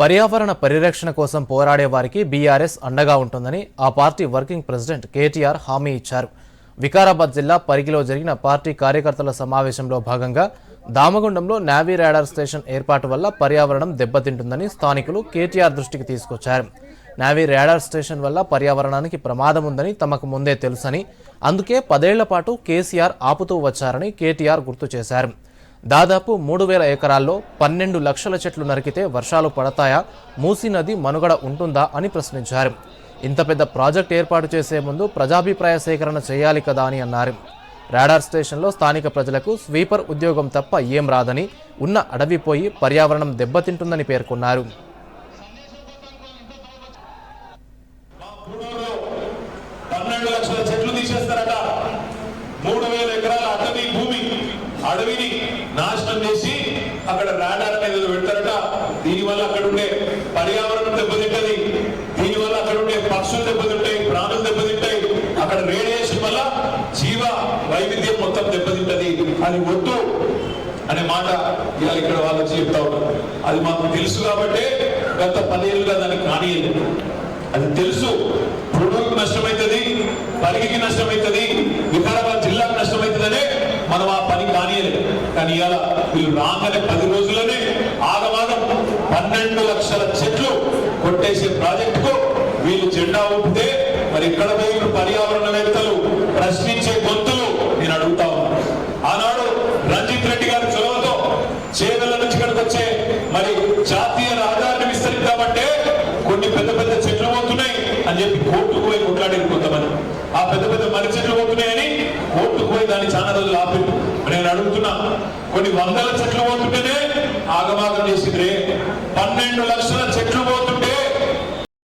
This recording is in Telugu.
పర్యావరణ పరిరక్షణ కోసం పోరాడే వారికి బీఆర్ఎస్ అండగా ఉంటుందని ఆ పార్టీ వర్కింగ్ ప్రెసిడెంట్ కేటీఆర్ హామీ ఇచ్చారు. వికారాబాద్ జిల్లా పరిగిలో జరిగిన పార్టీ కార్యకర్తల సమావేశంలో భాగంగా దామగుండంలో నావీ రాడార్ స్టేషన్ ఏర్పాటు వల్ల పర్యావరణం దెబ్బతింటుందని స్థానికులు కేటీఆర్ దృష్టికి తీసుకొచ్చారు. నావీ రాడార్ స్టేషన్ వల్ల పర్యావరణానికి ప్రమాదం ఉందని తమకు ముందే తెలుసని అందుకే పదేళ్ళ పాటు కేసీఆర్ ఆపుతూ వచ్చారని కేటీఆర్ గుర్తు చేశారు. దాదాపు మూడు వేల ఎకరాల్లో పన్నెండు లక్షల చెట్లు నరికితే వర్షాలు పడతాయా? మూసీ నది మనుగడ ఉంటుందా అని ప్రశ్నించారు. ఇంత పెద్ద ప్రాజెక్ట్ ఏర్పాటు చేసే ముందు ప్రజాభిప్రాయ సేకరణ చేయాలి కదా అని అన్నారు. రాడార్ స్టేషన్లో స్థానిక ప్రజలకు స్వీపర్ ఉద్యోగం తప్ప ఏం రాదని ఉన్న అడవి పోయి పర్యావరణం దెబ్బతింటుందని పేర్కొన్నారు. మూడు వేల ఎకరాల అడవిని నాశనం చేసి అక్కడ రాడార్ అనేది ఏదో పెడతారట. దీనివల్ల అక్కడ ఉండే పర్యావరణం దెబ్బతింటది. దీనివల్ల అక్కడ ఉండే పక్షులు దెబ్బతింటాయి ప్రాణులు దెబ్బతింటాయి. అక్కడ రేడియేషన్ వల్ల జీవ వైవిధ్యం మొత్తం దెబ్బతింటది అని వద్దు అనే మాట ఇవాళ ఇక్కడ వాళ్ళు చెప్తా ఉన్నారు. అది మాకు తెలుసు కాబట్టి గత పదేళ్ళుగా దానికి కానియలేదు అది తెలుసు. పుడుగుకి నష్టమవుతుంది పరిగికి నష్టమవుతుంది మనం ఆ పని కానియలేదు కానీ ఇవాళ వీళ్ళు రాగానే పది రోజుల్లోనే ఆగమాగం పన్నెండు లక్షల చెట్లు కొట్టేసే ప్రాజెక్టుకు వీళ్ళు జెండా ఉంటే మరి ఇక్కడ పోయిన పర్యావరణవేత్తలు ప్రశ్నించే గొంతులు నేను అడుగుతా ఉన్నాను ఆనాడు రంజిత్ రెడ్డి గారి చొరవతో చేవెళ్ళ నుంచి ఇక్కడికి వచ్చే మరి జాతీయ రహదారిని విస్తరిద్దామంటే కొన్ని పెద్ద పెద్ద చెట్లు పోతున్నాయి అని చెప్పి కోర్టుకు పోయి కొట్లాడారు కొంతమంది. ఆ పెద్ద పెద్ద మర్రి చెట్లు పోతున్నాయని కోర్టుకు దాన్ని చాలా రోజులు ఆపి. నేను అడుగుతున్నా కొన్ని వందల చెట్లు పోతుంటేనే ఆగమాగం చేసిండ్రే పన్నెండు లక్షల చెట్లు